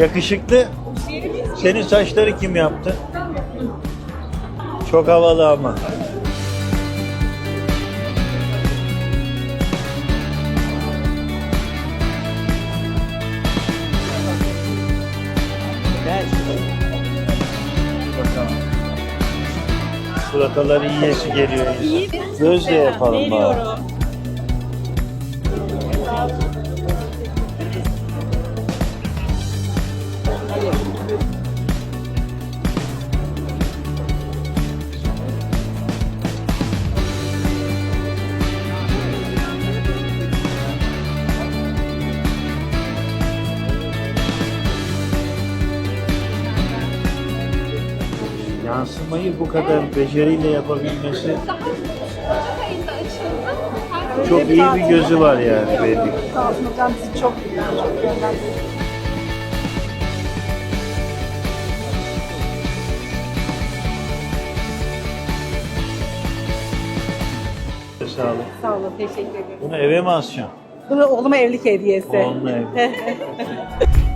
Yakışıklı. Senin saçları kim yaptı? Çok havalı ama. Bakalım. Surataları yiyesi geliyor. insan. Göz de yapalım bari. Yansımayı bu kadar beceriyle yapabilmesi çok iyi bir gözü var yani belli. Çok iyi. Yönlendiriyor. Sağlık. Sağ olun, teşekkür ederim. Bunu eve mi asacaksın? Bu da oğluma evlilik hediyesi. Oğluna ev.